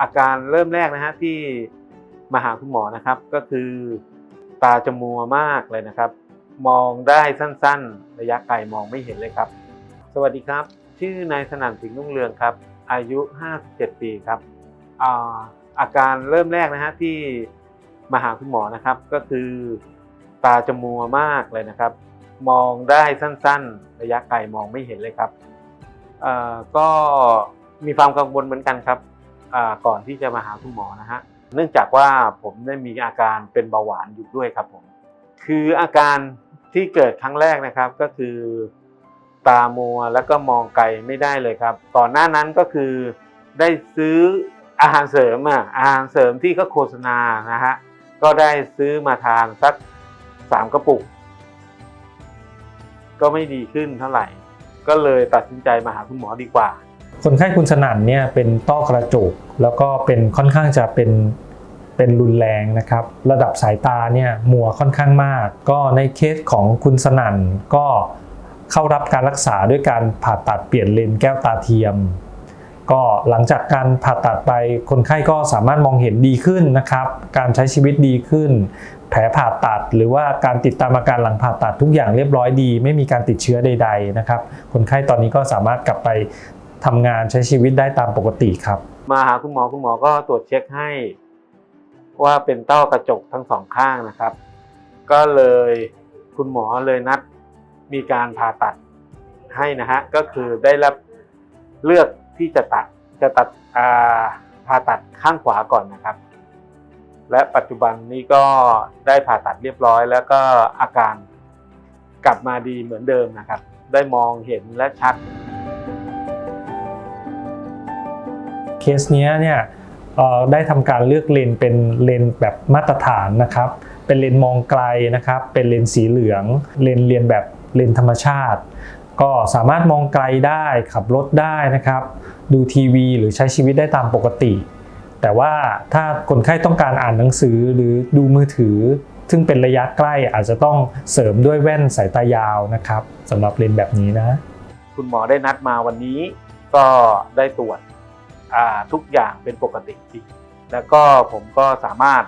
อาการเริ่มแรกนะฮะที่มาหาคุณหมอนะครับ ก็คือตาจะมัวมากเลยนะครับ มองได้สั้นๆ ระยะไกลมองไม่เห็นเลยครับ สวัสดีครับ ชื่อนายสนั่นสิงห์รุ่งเรืองครับ อายุ 57 ปีครับอาการเริ่มแรกนะฮะที่มาหาคุณหมอนะครับ ก็คือตาจะมัวมากเลยนะครับ มองได้สั้นๆ ระยะไกลมองไม่เห็นเลยครับก็มีความกังวลเหมือนกันครับ ก่อนที่จะมาหาคุณหมอนะฮะเนื่องจากว่าผมได้มีอาการเป็นเบาหวานอยู่ด้วยครับผมคืออาการที่เกิดครั้งแรกนะครับก็คือ ตามัวแล้วก็มองไกลไม่ได้เลยครับก่อนหน้านั้นก็คือได้ซื้ออาหารเสริมอะอาหารเสริมที่ก็โฆษณานะฮะก็ได้ซื้อมาทานสักสามกระปุก ก็ไม่ดีขึ้นเท่าไหร่ ก็เลยตัดสินใจมาหาคุณหมอดีกว่า คนไข้คุณสนั่นเนี่ยเป็นต้อกระจกแล้วก็เป็นค่อนข้างจะเป็นเป็นรุนแรงนะครับ ระดับสายตาเนี่ยมัวค่อนข้างมาก ก็ในเคสของคุณสนั่นก็เข้ารับการรักษาด้วยการผ่าตัดเปลี่ยนเลนแก้วตาเทียม ก็หลังจากการผ่าตัดไปคนไข้ก็สามารถมองเห็นดีขึ้นนะครับ การใช้ชีวิตดีขึ้น แผลผ่าตัดหรือว่าการติดตามอาการหลังผ่าตัดทุกอย่างเรียบร้อยดี ไม่มีการติดเชื้อใด ๆนะครับ คนไข้ตอนนี้ก็สามารถกลับไป ทำงานใช้ชีวิตได้ตามปกติครับ มาหาคุณหมอคุณหมอก็ตรวจเช็คให้ ว่าเป็นต้อกระจกทั้งสองข้างนะครับ ก็เลยคุณหมอเลยนัดมีการผ่าตัดให้นะฮะก็คือได้รับเลือกที่จะตัดจะตัดผ่าตัดข้างขวาก่อนนะครับ และปัจจุบันนี้ก็ได้ผ่าตัดเรียบร้อย แล้วก็อาการกลับมาดีเหมือนเดิมนะครับ ได้มองเห็นและชัด เคสนี้เนี่ยได้ทำการเลือกเลนเป็นเลนแบบมาตรฐานนะครับ เป็นเลนมองไกลนะครับ เป็นเลนสีเหลือง เลนเรียนแบบเลนธรรมชาติ ก็สามารถมองไกลได้ขับรถได้นะครับ ดูทีวีหรือใช้ชีวิตได้ตามปกติ แต่ว่าถ้าคนไข้ต้องการอ่านหนังสือหรือดูมือถือ ซึ่งเป็นระยะใกล้อาจจะต้องเสริมด้วยแว่นสายตายาวนะครับสำหรับเลนแบบนี้นะ คุณหมอได้นัดมาวันนี้ก็ได้ตรวจ ทุกอย่างเป็นปกติดีแล้วก็ผมก็สามารถ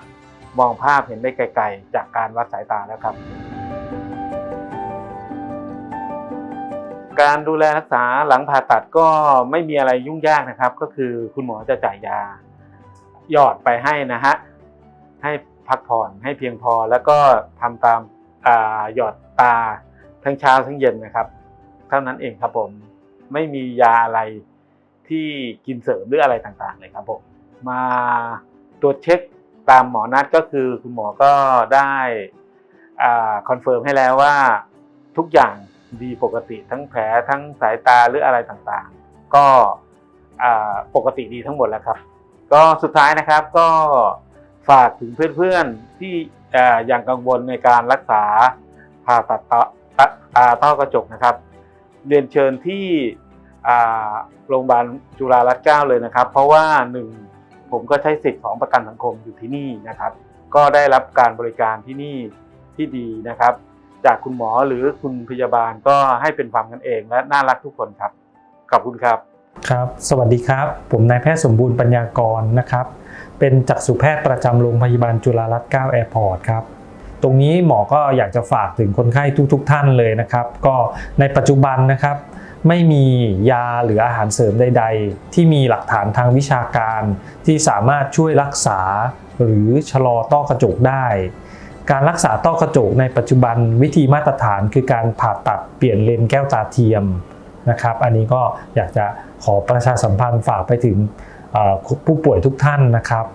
มองภาพเห็นได้ไกลๆ จากการวัดสายตาแล้วครับ การดูแลรักษาหลังผ่าตัดก็ไม่มีอะไรยุ่งยากนะครับ ก็คือคุณหมอจะจ่ายยาหยอดไปให้นะฮะให้พักผ่อนให้เพียงพอแล้วก็ทำตามาหยอดตาทั้งเช้าทั้งเย็นนะครับ เท่านั้นเองครับผมไม่มียาอะไร ที่กินเสริมหรืออะไรต่างๆเลยครับผมมาตรวจเช็คตามหมอนัดก็คือคุณหมอก็ได้คอนเฟิร์มให้แล้วว่าทุกอย่างดีปกติทั้งแผลทั้งสายตาหรืออะไรต่างๆ ก็ปกติดีทั้งหมดแล้วครับ ก็สุดท้ายนะครับก็ฝากถึงเพื่อนๆที่อย่างกังวลในการรักษาผ่าตัดตาต้อกระจกนะครับ เรียนเชิญที่ โรงพยาบาลจุฬารัตน์เก้าเลยนะครับ เพราะว่าหนึ่งผมก็ใช้สิทธิ์ของประกันสังคมอยู่ที่นี่นะครับ ก็ได้รับการบริการที่นี่ที่ดีนะครับ จากคุณหมอหรือคุณพยาบาลก็ให้เป็นความกันเองและน่ารักทุกคนครับขอบคุณครับครับ สวัสดีครับ ผมนายแพทย์สมบูรณ์ปัญญากรนะครับ เป็นจักษุแพทย์ประจำโรงพยาบาลจุฬารัตน์9แอร์พอร์ตครับตรงนี้หมอก็อยากจะฝากถึงคนไข้ทุกๆทท่านเลยนะครับ ก็ในปัจจุบันนะครับ ไม่มียาหรืออาหารเสริมใด ๆ ที่มีหลักฐานทางวิชาการ ที่สามารถช่วยรักษา หรือชะลอต้อกระจกได้ การรักษาต้อกระจกในปัจจุบันวิธีมาตรฐานคือการผ่าตัดเปลี่ยนเลนแก้วตาเทียมนะครับ อันนี้ก็อยากจะขอประชาสัมพันธ์ฝากไปถึงผู้ป่วยทุกท่านนะครับ